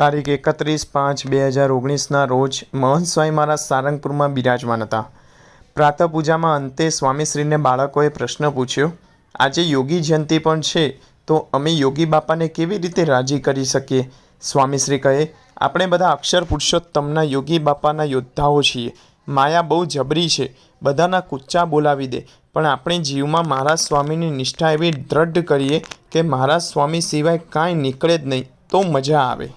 તારીખ એકત્રીસ પાંચ બે હજાર ઓગણીસના રોજ મહંત સ્વામી મહારાજ સારંગપુરમાં બિરાજમાન હતા. પ્રાતઃ પૂજામાં અંતે સ્વામીશ્રીને બાળકોએ પ્રશ્ન પૂછ્યો, આજે યોગી જયંતિ પણ છે, તો અમે યોગી બાપાને કેવી રીતે રાજી કરી શકીએ? સ્વામીશ્રી કહે, આપણે બધા અક્ષર પુરુષોત્તમના યોગી બાપાના યોદ્ધાઓ છીએ. માયા બહુ જબરી છે, બધાના કુચ્ચા બોલાવી દે, પણ આપણે જીવમાં મહારાજ સ્વામીની નિષ્ઠા એવી દ્રઢ કરીએ કે મહારાજ સ્વામી સિવાય કાંઈ નીકળે જ નહીં, તો મજા આવે.